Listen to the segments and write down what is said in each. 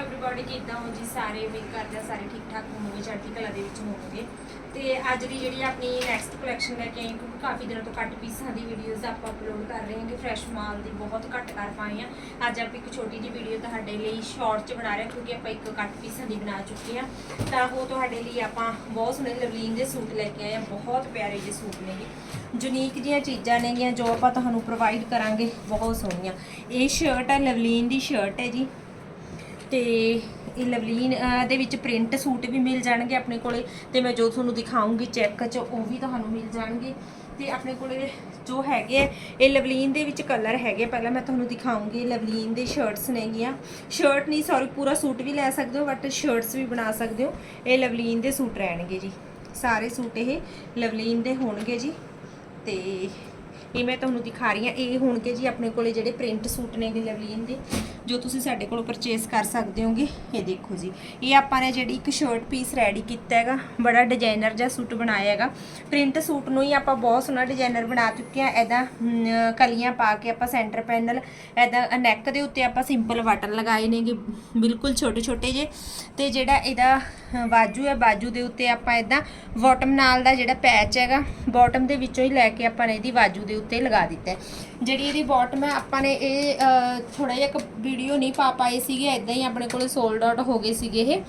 Everybody ਕਿਦਾਂ ਹੋ ਜੀ? ਸਾਰੇ ਉਮੀਦ ਕਰਦੇ ਹਾਂ ਸਾਰੇ ਠੀਕ ਠਾਕ ਹੋਵੋਗੇ ਚੜ੍ਹਦੀ ਕਲਾ ਦੇ ਵਿੱਚ ਹੋਵੋਗੇ ਤੇ ਅੱਜ ਦੀ ਜਿਹੜੀ ਆਪਣੀ ਨੈਕਸਟ ਕਲੈਕਸ਼ਨ ਲੈ ਕੇ ਆਏ ਕਿਉਂਕਿ ਕਾਫੀ ਦਿਨਾਂ ਤੋਂ ਕੱਟ ਪੀਸਾਂ ਦੀ ਵੀਡੀਓਜ਼ ਆਪਾਂ ਅਪਲੋਡ ਕਰ ਰਹੇ ਹਾਂ ਕਿ ਫਰੈਸ਼ ਮਾਲ ਦੀ ਬਹੁਤ ਘੱਟ ਕਰ ਪਾਏ ਆ ਅੱਜ ਆਪਾਂ ਇੱਕ ਛੋਟੀ ਜਿਹੀ ਵੀਡੀਓ ਤੁਹਾਡੇ ਲਈ ਸ਼ਾਰਟ ਚ ਬਣਾ ਰਹੇ ਕਿਉਂਕਿ ਆਪਾਂ ਇੱਕ ਕੱਟ ਪੀਸਾਂ ਦੀ ਬਣਾ ਚੁੱਕੇ ਆ ਤਾਂ ਉਹ ਤੁਹਾਡੇ ਲਈ ਆਪਾਂ ਬਹੁਤ ਸੋਹਣੇ ਲਵਲੀਨ ਦੇ ਸੂਟ ਲੈ ਕੇ ਆਏ ਆ ਬਹੁਤ ਪਿਆਰੇ ਜਿਹੇ ਸੂਟ ਨੇਗੇ ਯੂਨੀਕ ਜੀਆਂ ਚੀਜ਼ਾਂ ਨੇਗੀਆਂ ਜੋ ਆਪਾਂ ਤੁਹਾਨੂੰ ਪ੍ਰੋਵਾਈਡ ਕਰਾਂਗੇ, ਬਹੁਤ ਸੋਹਣੀਆਂ। ਇਹ ਸ਼ਰਟ ਹੈ, ਲਵਲੀਨ ਦੀ ਸ਼ਰਟ ਹੈ ਜੀ। ਤੇ ਇਹ ਲਵਲੀਨ ਦੇ ਵਿੱਚ ਪ੍ਰਿੰਟ ਸੂਟ ਵੀ ਮਿਲ ਜਾਣਗੇ ਆਪਣੇ ਕੋਲੇ। ਤੇ ਮੈਂ ਜੋ ਤੁਹਾਨੂੰ ਦਿਖਾਉਂਗੀ ਚੈੱਕ ਚ ਉਹ ਵੀ ਤੁਹਾਨੂੰ ਮਿਲ ਜਾਣਗੇ। ਤੇ ਆਪਣੇ ਕੋਲੇ ਜੋ ਹੈਗੇ ਆ, ਇਹ ਲਵਲੀਨ ਦੇ ਵਿੱਚ ਕਲਰ ਹੈਗੇ ਪਹਿਲਾਂ ਮੈਂ ਤੁਹਾਨੂੰ ਦਿਖਾਉਂਗੀ ਲਵਲੀਨ ਦੇ ਸ਼ਰਟਸ ਨੇਗੀਆਂ। ਸ਼ਰਟ ਨਹੀਂ ਸੌਰੀ ਪੂਰਾ ਸੂਟ ਵੀ ਲੈ ਸਕਦੇ ਹੋ ਬਟ ਸ਼ਰਟਸ ਵੀ ਬਣਾ ਸਕਦੇ ਹੋ। ਇਹ ਲਵਲੀਨ ਦੇ ਸੂਟ ਰਹਿਣਗੇ ਜੀ। ਸਾਰੇ ਸੂਟ ਇਹ ਲਵਲੀਨ ਦੇ ਹੋਣਗੇ ਜੀ। ਤੇ ਇਹ ਮੈਂ ਤੁਹਾਨੂੰ ਦਿਖਾ ਰਹੀ ਹਾਂ। ਇਹ ਹੋਣਗੇ ਜੀ ਆਪਣੇ ਕੋਲੇ ਜਿਹੜੇ ਪ੍ਰਿੰਟ ਸੂਟ ਨੇਗੇ ਲਵਲੀਨ ਦੇ, ਜੋ ਤੁਸੀਂ ਸਾਡੇ ਕੋਲੋਂ ਪਰਚੇਸ ਕਰ ਸਕਦੇ ਹੋਗੇ। ਇਹ ਦੇਖੋ ਜੀ। ਇਹ ਆਪਾਂ ਨੇ ਜਿਹੜੀ ਇੱਕ ਸ਼ਰਟ ਪੀਸ ਰੈਡੀ ਕੀਤਾ ਹੈਗਾ, ਬੜਾ ਡਿਜ਼ਾਈਨਰ ਜਿਹਾ ਸੂਟ ਬਣਾਇਆ ਹੈਗਾ। ਪ੍ਰਿੰਟ ਸੂਟ ਨੂੰ ਹੀ ਆਪਾਂ ਬਹੁਤ ਸੋਹਣਾ ਡਿਜ਼ਾਈਨਰ ਬਣਾ ਚੁੱਕੇ ਆ ਇਹਦਾ ਕਲੀਆਂ ਪਾ ਕੇ ਆਪਾਂ ਸੈਂਟਰ ਪੈਨਲ ਐਦਾਂ ਨੈਕ ਦੇ ਉੱਤੇ ਆਪਾਂ ਸਿੰਪਲ ਬਟਨ ਲਗਾਏ ਨੇਗੇ। ਬਿਲਕੁਲ ਛੋਟੇ ਛੋਟੇ ਜੇ। ਤੇ ਜਿਹੜਾ ਇਹਦਾ ਬਾਜੂ ਹੈ, ਬਾਜੂ ਦੇ ਉੱਤੇ ਆਪਾਂ ਇਦਾਂ ਬਾਟਮ ਨਾਲ ਦਾ ਜਿਹੜਾ ਪੈਚ ਹੈਗਾ ਬਾਟਮ ਦੇ ਵਿੱਚੋਂ ਹੀ ਲੈ ਕੇ ਆਪਾਂ ਨੇ ਇਹਦੀ ਬਾਜੂ ਦੇ ਉੱਤੇ ਲਗਾ ਦਿੱਤਾ ਜਿਹੜੀ ਇਹਦੀ ਬਾਟਮ ਹੈ, ਆਪਾਂ ਨੇ ਇਹ ਥੋੜਾ ਜਿਹਾ ਇੱਕ ਵੀਡੀਓ ਨਹੀਂ ਪਾ ਪਾਏ ਸੀਗੇ ਇਦਾਂ ਹੀ ਆਪਣੇ ਕੋਲ ਸੋਲਡ ਆਊਟ ਹੋ ਗਏ ਸੀਗੇ ਇਹ।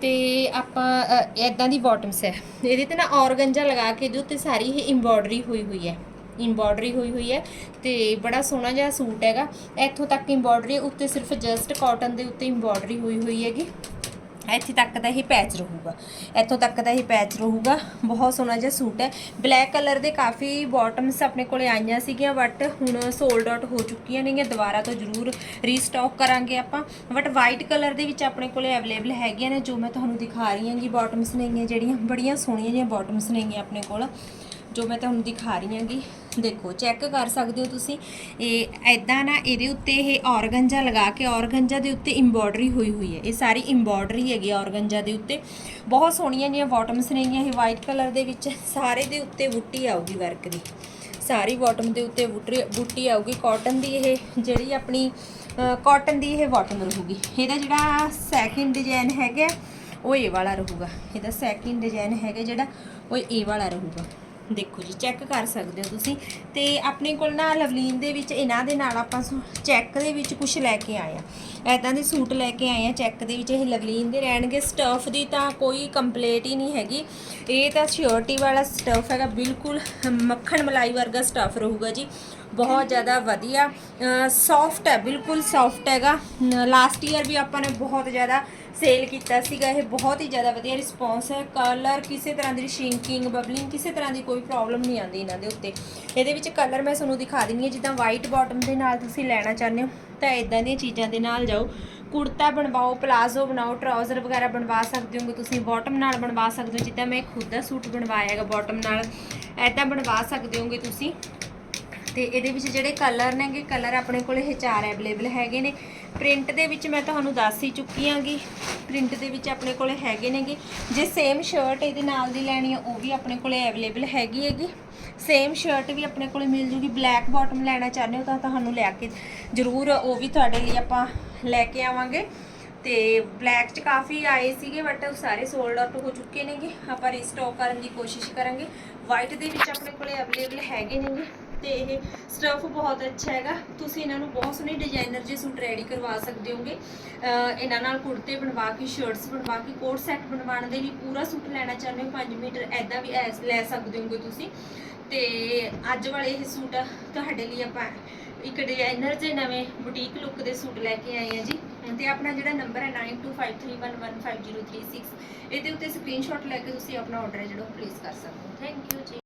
ਤੇ ਆਪਾਂ ਇਦਾਂ ਦੀ ਬਾਟਮਸ ਹੈ। ਇਹਦੇ ਤੇ ਨਾ ਔਰਗੰਜਾ ਲਗਾ ਕੇ ਇਹਦੇ ਉੱਤੇ ਸਾਰੀ ਇਹ ਐਮਬੋਡਰੀ ਹੋਈ ਹੋਈ ਹੈ। ਐਮਬੋਡਰੀ ਹੋਈ ਹੋਈ ਹੈ ਤੇ ਬੜਾ ਸੋਹਣਾ ਜਿਹਾ ਸੂਟ ਹੈਗਾ। ਇੱਥੋਂ ਤੱਕ ਐਮਬੋਡਰੀ ਉੱਤੇ ਸਿਰਫ ਜਸਟ ਕਾਟਨ ਦੇ ਉੱਤੇ ਐਮਬੋਡਰੀ ਹੋਈ ਹੋਈ ਹੈਗੀ। ਇੱਥੇ ਤੱਕ ਦਾ ਇਹ ਪੈਚ ਰਹੂਗਾ। ਇੱਥੋਂ ਤੱਕ ਦਾ ਇਹ ਪੈਚ ਰਹੂਗਾ। ਬਹੁਤ ਸੋਹਣਾ ਜਿਹਾ ਸੂਟ ਹੈ। ਬਲੈਕ ਕਲਰ ਦੇ ਕਾਫੀ ਬਾਟਮਸ ਆਪਣੇ ਕੋਲੇ ਆਈਆਂ ਸੀਗੀਆਂ ਬਟ ਹੁਣ ਸੋਲਡ ਆਊਟ ਹੋ ਚੁੱਕੀਆਂ ਨੇਗੀਆਂ। ਦੁਬਾਰਾ ਤੋਂ ਜ਼ਰੂਰ ਰੀਸਟਾਕ ਕਰਾਂਗੇ ਆਪਾਂ। ਬਟ ਵਾਈਟ ਕਲਰ ਦੇ ਵਿੱਚ ਆਪਣੇ ਕੋਲੇ ਅਵੇਲੇਬਲ ਹੈਗੀਆਂ ਨੇ, ਜੋ ਮੈਂ ਤੁਹਾਨੂੰ ਦਿਖਾ ਰਹੀ ਹਾਂ ਜੀ। ਬਾਟਮਸ ਨੇਗੀਆਂ ਜਿਹੜੀਆਂ, ਬੜੀਆਂ ਸੋਹਣੀਆਂ ਜਿਹੀਆਂ ਬਾਟਮਸ ਨੇਗੀਆਂ ਆਪਣੇ ਕੋਲ। ਜੋ ਮੈਂ ਤੁਹਾਨੂੰ ਦਿਖਾ ਰਹੀ ਹਾਂਗੀ, ਦੇਖੋ ਚੈੱਕ ਕਰ ਸਕਦੇ ਹੋ ਤੁਸੀਂ। ਇਹ ਐਦਾਂ ਨਾ ਇਹਦੇ ਉੱਤੇ ਇਹ ਔਰਗੰਜਾ ਲਗਾ ਕੇ, ਔਰਗੰਜਾ ਦੇ ਉੱਤੇ ਐਮਬੋਡਰੀ ਹੋਈ ਹੋਈ ਹੈ। ਇਹ ਸਾਰੀ ਐਮਬੋਡਰੀ ਹੈਗੀ ਔਰਗੰਜਾ ਦੇ ਉੱਤੇ। ਬਹੁਤ ਸੋਹਣੀਆਂ ਜਿਹੀਆਂ ਬਾਟਮਸ ਨੇਗੀਆਂ ਇਹ ਵਾਈਟ ਕਲਰ ਦੇ ਵਿੱਚ। ਸਾਰੇ ਦੇ ਉੱਤੇ ਬੁੱਟੀ ਆਊਗੀ ਵਰਕ ਦੀ। ਸਾਰੀ ਬਾਟਮ ਦੇ ਉੱਤੇ ਬੁੱਟੀ ਬੁੱਟੀ ਆਊਗੀ। ਕਾਟਨ ਦੀ ਇਹ ਜਿਹੜੀ ਆਪਣੀ ਕਾਟਨ ਦੀ ਇਹ ਬਾਟਮ ਰਹੂਗੀ। ਇਹਦਾ ਜਿਹੜਾ ਸੈਕਿੰਡ ਡਿਜ਼ਾਈਨ ਹੈਗਾ, ਉਹ ਇਹ ਵਾਲਾ ਰਹੂਗਾ। ਇਹਦਾ ਸੈਕਿੰਡ ਡਿਜ਼ਾਈਨ ਹੈਗਾ ਜਿਹੜਾ, ਉਹ ਇਹ ਵਾਲਾ ਰਹੂਗਾ। ਦੇਖੋ ਜੀ ਚੈੱਕ ਕਰ ਸਕਦੇ ਹੋ ਤੁਸੀਂ। ਤੇ ਆਪਣੇ ਕੋਲ ਨਾ ਲਵਲੀਨ ਦੇ ਵਿੱਚ, ਇਹਨਾਂ ਦੇ ਨਾਲ ਆਪਾਂ ਚੈੱਕ ਦੇ ਵਿੱਚ ਕੁਝ ਲੈ ਕੇ ਆਏ ਆ ਐਦਾਂ ਦੇ ਸੂਟ ਲੈ ਕੇ ਆਏ ਆ ਚੈੱਕ ਦੇ ਵਿੱਚ। ਇਹ ਲਵਲੀਨ ਦੇ ਰਹਿਣਗੇ ਸਟਫ ਦੀ ਤਾਂ ਕੋਈ ਕੰਪਲੀਟ ਹੀ ਨਹੀਂ ਹੈਗੀ। ਇਹ ਤਾਂ ਸ਼ਿਓਰਟੀ ਵਾਲਾ ਸਟਫ ਹੈਗਾ, ਬਿਲਕੁਲ ਮੱਖਣ ਮਲਾਈ ਵਰਗਾ ਸਟਫ ਰਹੂਗਾ ਜੀ। ਬਹੁਤ ਜ਼ਿਆਦਾ ਵਧੀਆ। ਸੌਫਟ ਹੈ, ਬਿਲਕੁਲ ਸੌਫਟ ਹੈਗਾ। ਲਾਸਟ ਈਅਰ ਵੀ ਆਪਾਂ ਨੇ ਬਹੁਤ ਜ਼ਿਆਦਾ ਸੇਲ ਕੀਤਾ ਸੀਗਾ। ਇਹ ਬਹੁਤ ਹੀ ਜ਼ਿਆਦਾ ਵਧੀਆ ਰਿਸਪੌਂਸ ਹੈ। ਕਲਰ ਕਿਸੇ ਤਰ੍ਹਾਂ ਦੀ ਸ਼ਿੰਕਿੰਗ ਬਬਲਿੰਗ ਕਿਸੇ ਤਰ੍ਹਾਂ ਦੀ ਕੋਈ ਪ੍ਰੋਬਲਮ ਨਹੀਂ ਆਉਂਦੀ ਇਹਨਾਂ ਦੇ ਉੱਤੇ। ਇਹਦੇ ਵਿੱਚ ਕਲਰ ਮੈਂ ਤੁਹਾਨੂੰ ਦਿਖਾ ਦਿੰਦੀ ਹਾਂ। ਜਿੱਦਾਂ ਵਾਈਟ ਬਾਟਮ ਦੇ ਨਾਲ ਤੁਸੀਂ ਲੈਣਾ ਚਾਹੁੰਦੇ ਹੋ, ਤਾਂ ਇਦਾਂ ਦੀਆਂ ਚੀਜ਼ਾਂ ਦੇ ਨਾਲ ਜਾਓ। ਕੁੜਤਾ ਬਣਵਾਓ ਪਲਾਜ਼ੋ ਬਣਾਓ ਟਰਾਊਜ਼ਰ ਵਗੈਰਾ ਬਣਵਾ ਸਕਦੇ ਹੋਗੇ ਤੁਸੀਂ। ਬਾਟਮ ਨਾਲ ਬਣਵਾ ਸਕਦੇ ਹੋ। ਜਿੱਦਾਂ ਮੈਂ ਖੁਦ ਦਾ ਸੂਟ ਬਣਵਾਇਆ ਹੈਗਾ ਬਾਟਮ ਨਾਲ ਐਦਾਂ ਬਣਵਾ ਸਕਦੇ ਹੋਗੇ ਤੁਸੀਂ। ਤੇ ਇਹਦੇ ਵਿੱਚ ਜਿਹੜੇ ਕਲਰ ਨੇਗੇ ਕਲਰ ਆਪਣੇ ਕੋਲ ਇਹ ਚਾਰ ਅਵੇਲੇਬਲ ਹੈਗੇ ਨੇ। ਪ੍ਰਿੰਟ ਦੇ ਵਿੱਚ ਮੈਂ ਤੁਹਾਨੂੰ ਦੱਸ ਹੀ ਚੁੱਕੀ ਆਂਗੀ ਪ੍ਰਿੰਟ ਦੇ ਵਿੱਚ ਆਪਣੇ ਕੋਲ ਹੈਗੇ ਨੇਗੇ। ਜੇ ਸੇਮ ਸ਼ਰਟ ਇਹਦੇ ਨਾਲ ਦੀ ਲੈਣੀ ਆ, ਉਹ ਵੀ ਆਪਣੇ ਕੋਲ ਅਵੇਲੇਬਲ ਹੈਗੀ ਹੈਗੀ। ਸੇਮ ਸ਼ਰਟ ਵੀ ਆਪਣੇ ਕੋਲ ਮਿਲ ਜੂਗੀ। ਬਲੈਕ ਬਾਟਮ ਲੈਣਾ ਚਾਹੁੰਦੇ ਹੋ ਤਾਂ ਤੁਹਾਨੂੰ ਲੈ ਕੇ ਜ਼ਰੂਰ ਉਹ ਵੀ ਤੁਹਾਡੇ ਲਈ ਆਪਾਂ ਲੈ ਕੇ ਆਵਾਂਗੇ। ਤੇ ਬਲੈਕ ਚ ਕਾਫੀ ਆਏ ਸੀਗੇ ਬਟ ਉਹ ਸਾਰੇ ਸੋਲਡ ਆਊਟ ਹੋ ਚੁੱਕੇ ਨੇਗੇ। ਆਪਾਂ ਰੀਸਟਾਕ ਕਰਨ ਦੀ ਕੋਸ਼ਿਸ਼ ਕਰਾਂਗੇ। ਵਾਈਟ ਦੇ ਵਿੱਚ ਆਪਣੇ ਕੋਲੇ ਅਵੇਲੇਬਲ ਹੈਗੇ ਨੇਗੇ। ਤੇ ਇਹ ਸਟਫ ਬਹੁਤ ਅੱਛਾ ਹੈਗਾ। ਤੁਸੀਂ ਇਹਨਾਂ ਨੂੰ ਬਹੁਤ ਸੋਹਣੇ ਡਿਜ਼ਾਈਨਰ ਜੇ ਸੂਟ ਰੈਡੀ ਕਰਵਾ ਸਕਦੇ ਹੋਗੇ। ਇਹਨਾਂ ਨਾਲ ਕੁੜਤੇ ਬਣਵਾ ਕੇ ਸ਼ਰਟਸ ਬਣਵਾ ਕੇ ਕੋਟ ਸੈੱਟ ਬਣਵਾਉਣ ਦੇ ਲਈ ਪੂਰਾ ਸੂਟ ਲੈਣਾ ਚਾਹੁੰਦੇ ਹੋ 5 ਮੀਟਰ ਐਦਾਂ ਵੀ ਐਸ ਲੈ ਸਕਦੇ ਹੋਗੇ ਤੁਸੀਂ। ਤੇ ਅੱਜ ਵਾਲੇ ਇਹ ਸੂਟ ਤੁਹਾਡੇ ਲਈ ਆਪਾਂ ਇੱਕ ਡਿਜ਼ਾਈਨਰ ਦੇ ਨਵੇਂ ਬੁਟੀਕ ਲੁੱਕ ਦੇ ਸੂਟ ਲੈ ਕੇ ਆਏ ਆ ਜੀ। ਤੇ ਆਪਣਾ ਜਿਹੜਾ ਨੰਬਰ ਹੈ 9253115036 ਇਹਦੇ ਉੱਤੇ ਸਕਰੀਨਸ਼ਾਟ ਲੈ ਕੇ ਤੁਸੀਂ ਆਪਣਾ ਆਰਡਰ ਹੈ ਜਿਹੜਾ ਉਹ ਪਲੇਸ ਕਰ ਸਕਦੇ ਹੋ। ਥੈਂਕ ਯੂ ਜੀ।